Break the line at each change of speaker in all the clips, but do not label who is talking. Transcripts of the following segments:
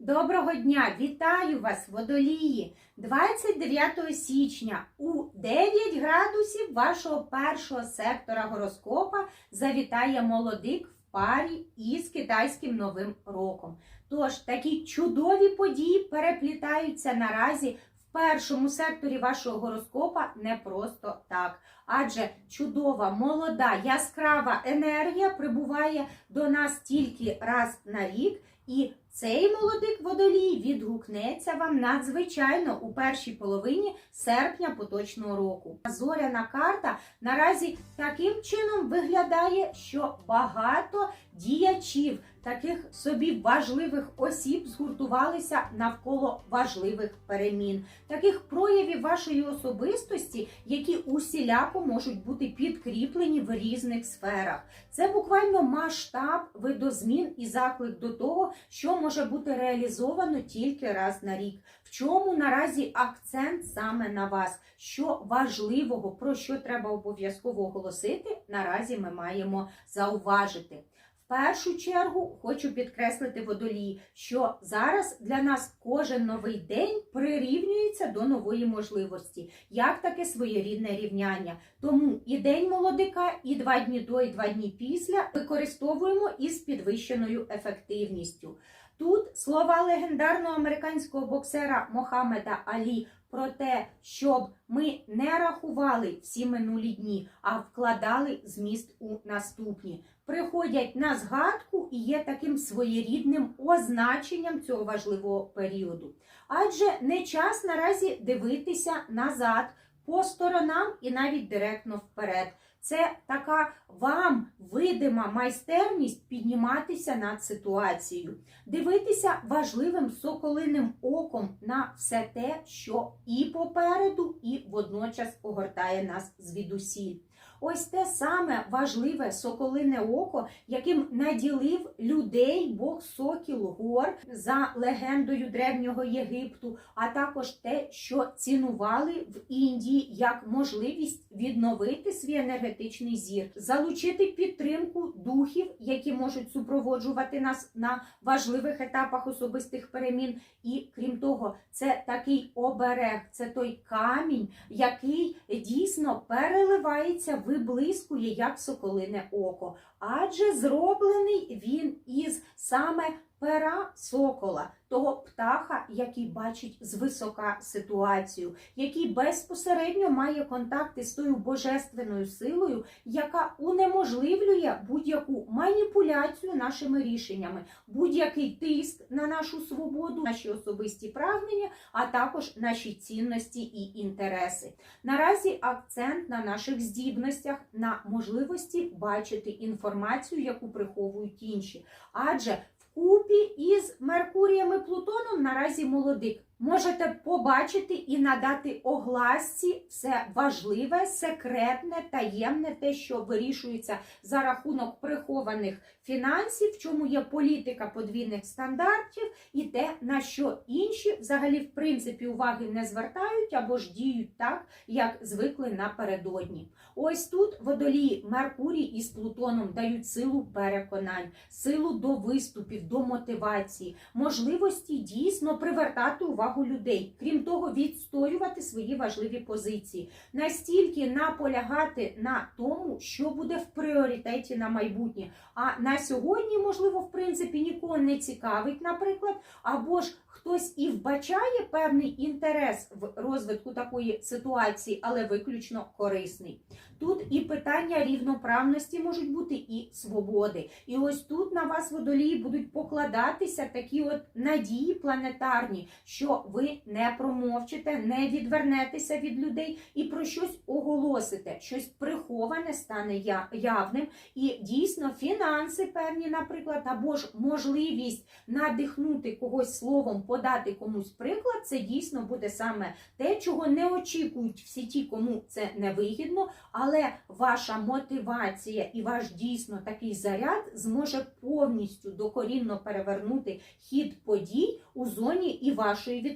Доброго дня! Вітаю вас, водолії! 29 січня у 9 градусів вашого першого сектора гороскопа завітає молодик в парі із китайським новим роком. Тож такі чудові події переплітаються наразі в першому секторі вашого гороскопа не просто так. Адже чудова, молода, яскрава енергія прибуває до нас тільки раз на рік. І цей молодик водолій відгукнеться вам надзвичайно у першій половині серпня поточного року. Зоряна карта наразі таким чином виглядає, що багато діячів, таких собі важливих осіб, згуртувалися навколо важливих перемін, таких проявів вашої особистості, які усіляко можуть бути підкріплені в різних сферах. Це буквально масштаб видозмін і заклик до того, що може бути реалізовано тільки раз на рік. В чому наразі акцент саме на вас? Що важливого, про що треба обов'язково оголосити, наразі ми маємо зауважити. Першу чергу хочу підкреслити водолії, що зараз для нас кожен новий день прирівнюється до нової можливості, як таке своєрідне рівняння. Тому і день молодика, і два дні до, і два дні після використовуємо із підвищеною ефективністю. Тут слова легендарного американського боксера Мохаммеда Алі про те, щоб ми не рахували всі минулі дні, а вкладали зміст у наступні. Приходять на згадку і є таким своєрідним означенням цього важливого періоду. Адже не час наразі дивитися назад по сторонам і навіть директно вперед. Це така вам видима майстерність підніматися над ситуацією, дивитися важливим соколиним оком на все те, що і попереду, і водночас огортає нас звідусіль. Ось те саме важливе соколине око, яким наділив людей Бог Сокіл Гор за легендою древнього Єгипту, а також те, що цінували в Індії як можливість відновити свій енергетичний зір, залучити підтримку духів, які можуть супроводжувати нас на важливих етапах особистих перемін. І крім того, це такий оберег, це той камінь, який дійсно переливається, виблискує як соколине око, адже зроблений він із саме пера сокола, того птаха, який бачить звисока ситуацію, який безпосередньо має контакти з тою божественною силою, яка унеможливлює будь-яку маніпуляцію нашими рішеннями, будь-який тиск на нашу свободу, наші особисті прагнення, а також наші цінності і інтереси. Наразі акцент на наших здібностях, на можливості бачити інформацію, яку приховують інші, адже Купі із Меркурієм і Плутоном наразі молодик. Можете побачити і надати огласці все важливе, секретне, таємне, те, що вирішується за рахунок прихованих фінансів, в чому є політика подвійних стандартів, і те, на що інші взагалі в принципі уваги не звертають або ж діють так, як звикли напередодні. Ось тут водолії Меркурій із Плутоном дають силу переконань, силу до виступів, до мотивації, можливості дійсно привертати увагу людей, крім того, відстоювати свої важливі позиції, настільки наполягати на тому, що буде в пріоритеті на майбутнє. А на сьогодні, можливо, в принципі, нікого не цікавить, наприклад, або ж хтось і вбачає певний інтерес в розвитку такої ситуації, але виключно корисний. Тут і питання рівноправності можуть бути, і свободи. І ось тут на вас водолії будуть покладатися такі от надії планетарні, що ви не промовчите, не відвернетеся від людей і про щось оголосите, щось приховане стане явним. І дійсно фінанси певні, наприклад, або ж можливість надихнути когось словом, подати комусь приклад, це дійсно буде саме те, чого не очікують всі ті, кому це не вигідно, але ваша мотивація і ваш дійсно такий заряд зможе повністю докорінно перевернути хід подій у зоні і вашої відповідальності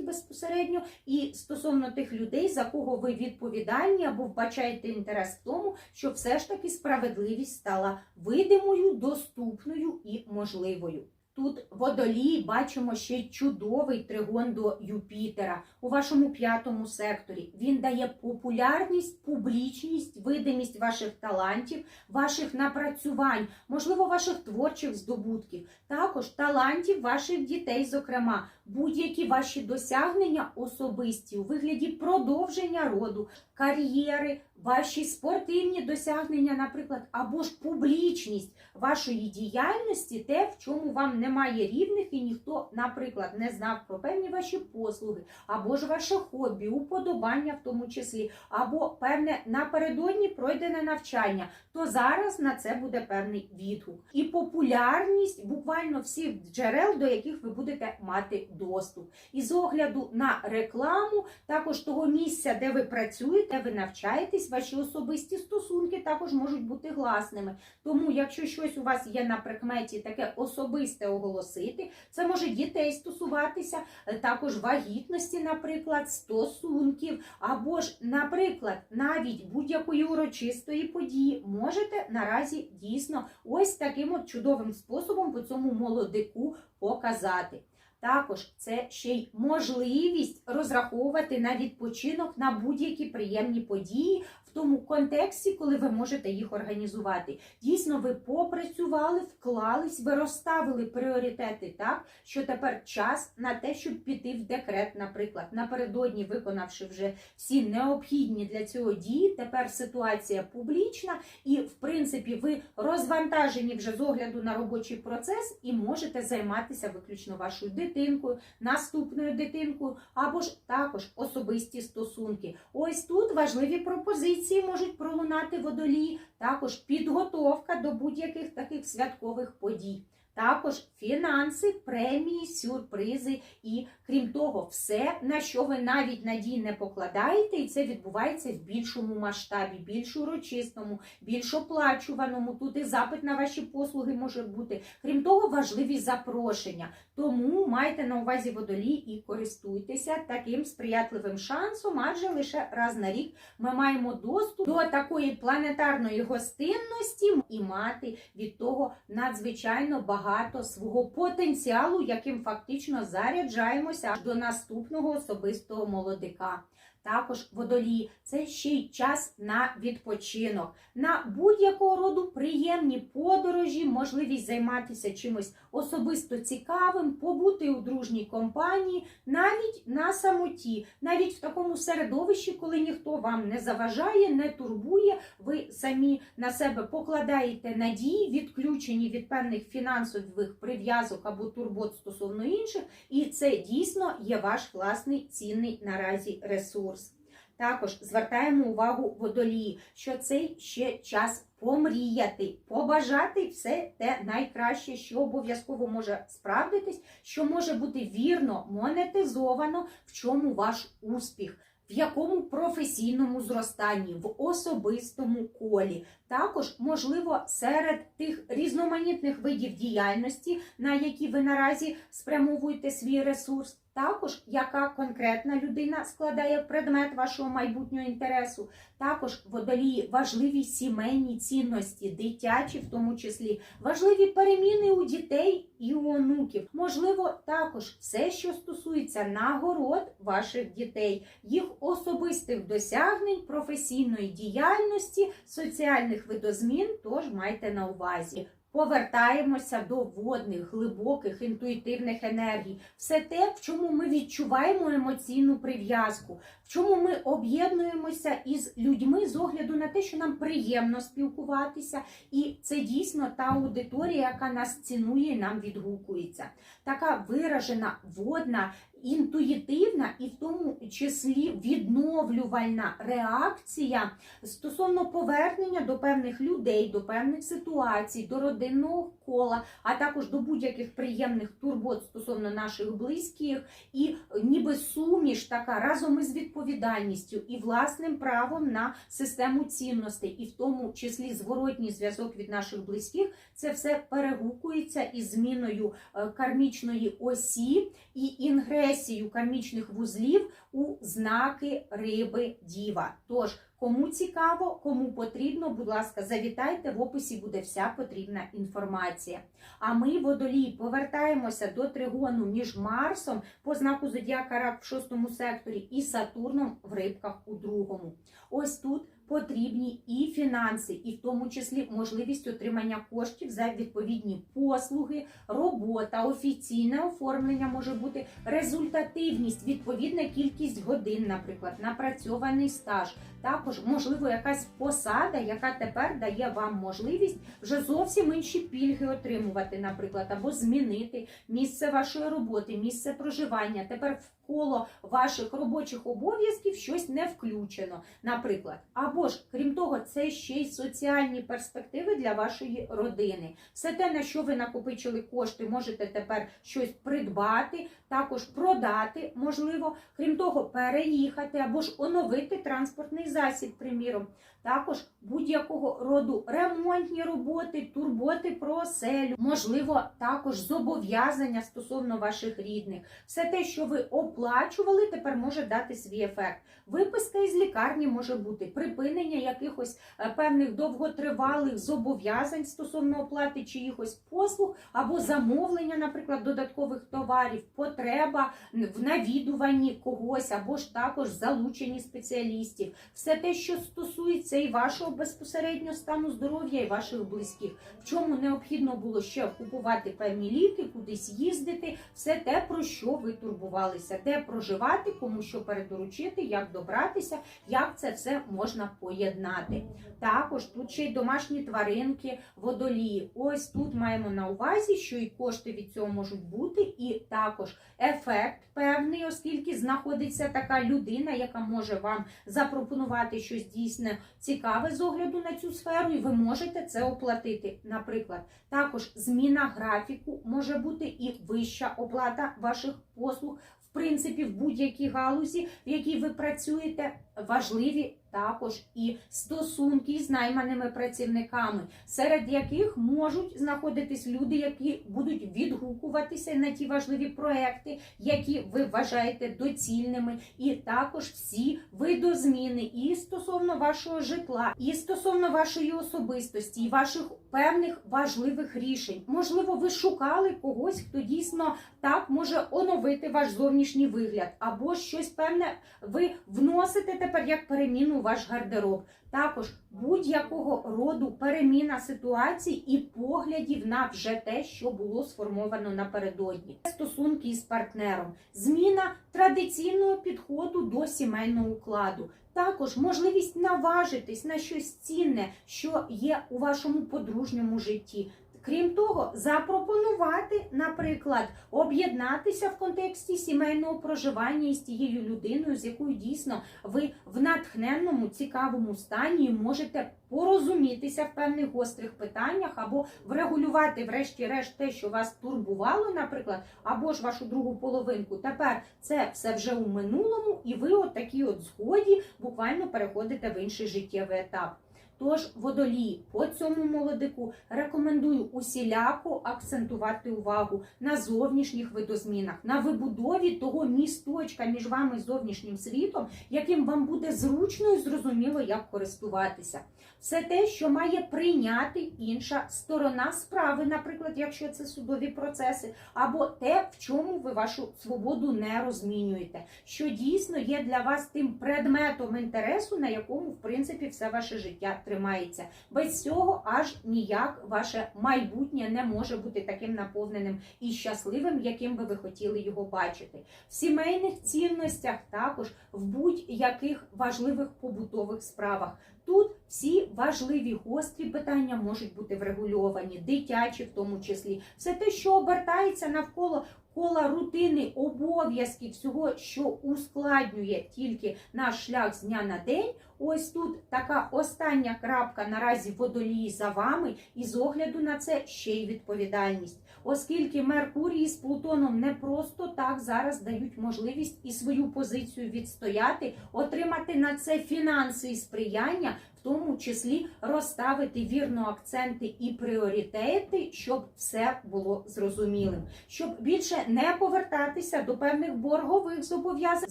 безпосередньо, і стосовно тих людей, за кого ви відповідальні або вбачаєте інтерес в тому, що все ж таки справедливість стала видимою, доступною і можливою. Тут водолій бачимо ще чудовий тригон до Юпітера у вашому п'ятому секторі. Він дає популярність, публічність, видимість ваших талантів, ваших напрацювань, можливо, ваших творчих здобутків, також талантів ваших дітей, зокрема, будь-які ваші досягнення особисті у вигляді продовження роду, кар'єри, ваші спортивні досягнення, наприклад, або ж публічність вашої діяльності, те, в чому вам немає рівних і ніхто, наприклад, не знав про певні ваші послуги, або ж ваше хобі, уподобання в тому числі, або певне напередодні пройдене навчання, то зараз на це буде певний відгук. І популярність буквально всіх джерел, до яких ви будете мати доступ. І з огляду на рекламу, також того місця, де ви працюєте, ви навчаєтесь, ваші особисті стосунки також можуть бути гласними. Тому, якщо щось у вас є на прикметі таке особисте оголосити, це може дітей стосуватися, е, також вагітності, наприклад, стосунків, або ж, наприклад, навіть будь-якої урочистої події можете наразі дійсно ось таким от чудовим способом по цьому молодику показати. Також це ще й можливість розраховувати на відпочинок на будь-які приємні події в тому контексті, коли ви можете їх організувати. Дійсно, ви попрацювали, вклались, ви розставили пріоритети так, що тепер час на те, щоб піти в декрет, наприклад, напередодні виконавши вже всі необхідні для цього дії. Тепер ситуація публічна, і в принципі ви розвантажені вже з огляду на робочий процес і можете займатися виключно вашою дитинкою, наступною дитинкою, або ж також особисті стосунки. Ось тут важливі пропозиції можуть пролунати водолії, також підготовка до будь-яких таких святкових подій. Також фінанси, премії, сюрпризи і, крім того, все, на що ви навіть надій не покладаєте, і це відбувається в більшому масштабі, більш урочистому, більш оплачуваному. Тут і запит на ваші послуги може бути. Крім того, важливі запрошення. Тому майте на увазі водолій і користуйтеся таким сприятливим шансом, адже лише раз на рік ми маємо доступ до такої планетарної гостинності і мати від того надзвичайно багато свого потенціалу, яким фактично заряджаємося аж до наступного особистого молодика. Також водолії це ще й час на відпочинок, на будь-якого роду приємні подорожі, можливість займатися чимось особисто цікавим, побути у дружній компанії, навіть на самоті, навіть в такому середовищі, коли ніхто вам не заважає, не турбує, ви самі на себе покладаєте надії, відключені від певних фінансових прив'язок або турбот стосовно інших, і це дійсно є ваш власний цінний наразі ресурс. Також звертаємо увагу водолії, що цей ще час помріяти, побажати все те найкраще, що обов'язково може справдитись, що може бути вірно монетизовано, в чому ваш успіх. В якому професійному зростанні, в особистому колі, також можливо серед тих різноманітних видів діяльності, на які ви наразі спрямовуєте свій ресурс, також яка конкретна людина складає предмет вашого майбутнього інтересу, також водолії важливі сімейні цінності, дитячі, в тому числі, важливі переміни у дітей і у онуків. Можливо, також все, що стосується нагород ваших дітей, їх особистих досягнень, професійної діяльності, соціальних видозмін, тож майте на увазі. Повертаємося до водних, глибоких, інтуїтивних енергій. Все те, в чому ми відчуваємо емоційну прив'язку, в чому ми об'єднуємося із людьми з огляду на те, що нам приємно спілкуватися, і це дійсно та аудиторія, яка нас цінує і нам відгукується. Така виражена водна. Інтуїтивна і в тому числі відновлювальна реакція стосовно повернення до певних людей, до певних ситуацій, до родинного кола, а також до будь-яких приємних турбот стосовно наших близьких, і ніби суміш така разом із відповідальністю і власним правом на систему цінностей, і в тому числі зворотній зв'язок від наших близьких, це все перегукується із зміною е, кармічної осі. І інгредієнтів прогресію кармічних вузлів у знаки риби діва. Тож, кому цікаво, кому потрібно, будь ласка, завітайте, в описі буде вся потрібна інформація. А ми, водолії, повертаємося до тригону між Марсом по знаку Зодіака Рак в шостому секторі і Сатурном в рибках у другому. Ось тут потрібні і фінанси, і в тому числі можливість отримання коштів за відповідні послуги, робота, офіційне оформлення може бути результативність, відповідна кількість годин, наприклад, напрацьований стаж. Також, можливо, якась посада, яка тепер дає вам можливість вже зовсім інші пільги отримувати, наприклад, або змінити місце вашої роботи, місце проживання. Тепер в коло ваших робочих обов'язків щось не включено, наприклад. Або ж, крім того, це ще й соціальні перспективи для вашої родини. Все те, на що ви накопичили кошти, можете тепер щось придбати, також продати, можливо, крім того, переїхати або ж оновити транспортний засіб, приміром. Також будь-якого роду ремонтні роботи, турботи про оселю, можливо, також зобов'язання стосовно ваших рідних. Все те, що ви оплачували, тепер може дати свій ефект. Виписка із лікарні може бути припинення якихось е, певних довготривалих зобов'язань стосовно оплати чиїхось послуг або замовлення, наприклад, додаткових товарів, потреба в навідуванні когось, або ж також залученні спеціалістів. Все те, що стосується і вашого безпосередньо стану здоров'я, і ваших близьких, в чому необхідно було ще купувати певні ліки, кудись їздити, все те, про що ви турбувалися, де проживати, кому що передоручити, як добратися, як це все можна поєднати. Також тут ще й домашні тваринки, водолії. Ось тут маємо на увазі, що і кошти від цього можуть бути, і також ефект певний, оскільки знаходиться така людина, яка може вам запропонувати щось дійсно цікаве з огляду на цю сферу, і ви можете це оплатити. Наприклад, також зміна графіку може бути і вища оплата ваших послуг. В принципі, в будь-якій галузі, в якій ви працюєте, важливі також і стосунки з найманими працівниками, серед яких можуть знаходитись люди, які будуть відгукуватися на ті важливі проекти, які ви вважаєте доцільними, і також всі видозміни і стосовно вашого житла, і стосовно вашої особистості, і ваших певних важливих рішень. Можливо, ви шукали когось, хто дійсно так може оновити ваш зовнішній вигляд, або щось певне ви вносите тепер як переміну ваш гардероб. Також будь-якого роду переміна ситуацій і поглядів на вже те, що було сформовано напередодні. Стосунки із партнером, зміна традиційного підходу до сімейного укладу. Також можливість наважитись на щось цінне, що є у вашому подружньому житті. Крім того, запропонувати, наприклад, об'єднатися в контексті сімейного проживання із тією людиною, з якою дійсно ви в натхненному, цікавому стані можете порозумітися в певних гострих питаннях, або врегулювати, врешті-решт, те, що вас турбувало, наприклад, або ж вашу другу половинку. Тепер це все вже у минулому, і ви от такій от згоді буквально переходите в інший життєвий етап. Тож водолії по цьому молодику рекомендую усіляко акцентувати увагу на зовнішніх видозмінах, на вибудові того місточка між вами і зовнішнім світом, яким вам буде зручно і зрозуміло, як користуватися. Все те, що має прийняти інша сторона справи, наприклад, якщо це судові процеси, або те, в чому ви вашу свободу не розмінюєте, що дійсно є для вас тим предметом інтересу, на якому в принципі все ваше життя тримається. Без цього аж ніяк ваше майбутнє не може бути таким наповненим і щасливим, яким би ви хотіли його бачити. В сімейних цінностях також в будь-яких важливих побутових справах. Тут всі важливі гострі питання можуть бути врегульовані, дитячі в тому числі. Все те, що обертається навколо кола рутини, обов'язків, всього, що ускладнює тільки наш шлях з дня на день. Ось тут така остання крапка наразі водолії за вами, і з огляду на це ще й відповідальність. Оскільки Меркурій з Плутоном не просто так зараз дають можливість і свою позицію відстояти, отримати на це фінанси і сприяння, в тому числі розставити вірно акценти і пріоритети, щоб все було зрозумілим, щоб більше не повертатися до певних боргових зобов'язань,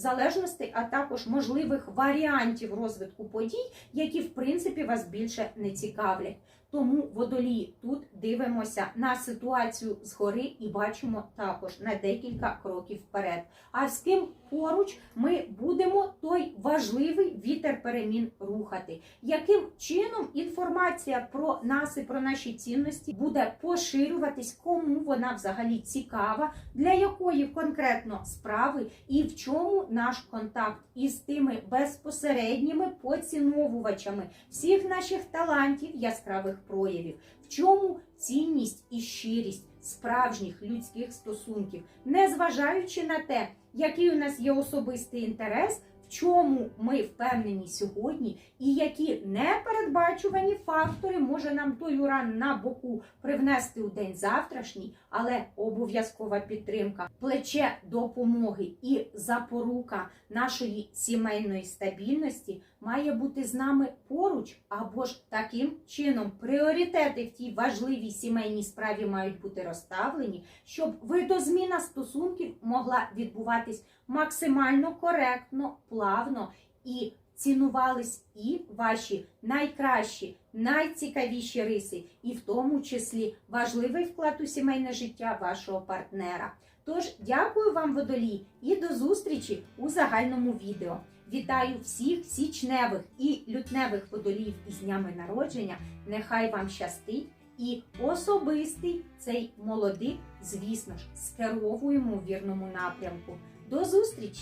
залежностей, а також можливих варіантів розвитку подій, які в принципі вас більше не цікавлять. Тому водолії тут дивимося на ситуацію згори і бачимо також на декілька кроків вперед. А з ким поруч ми будемо той важливий вітер перемін рухати. Яким чином інформація про нас і про наші цінності буде поширюватись, кому вона взагалі цікава, для якої конкретно справи і в чому наш контакт із тими безпосередніми поціновувачами всіх наших талантів, яскравих проявів, в чому цінність і щирість справжніх людських стосунків, незважаючи на те, який у нас є особистий інтерес, чому ми впевнені сьогодні, і які непередбачувані фактори може нам той уран на боку привнести у день завтрашній, але обов'язкова підтримка, плече допомоги і запорука нашої сімейної стабільності має бути з нами поруч, або ж таким чином. Пріоритети в тій важливій сімейній справі мають бути розставлені, щоб видозміна стосунків могла відбуватись максимально коректно, плавно і цінувались і ваші найкращі, найцікавіші риси, і в тому числі важливий вклад у сімейне життя вашого партнера. Тож дякую вам, водолій, і до зустрічі у загальному відео. Вітаю всіх січневих і лютневих водоліїв із днями народження. Нехай вам щастить і особистий цей молодик, звісно ж, скеровуємо у вірному напрямку. До зустрічі!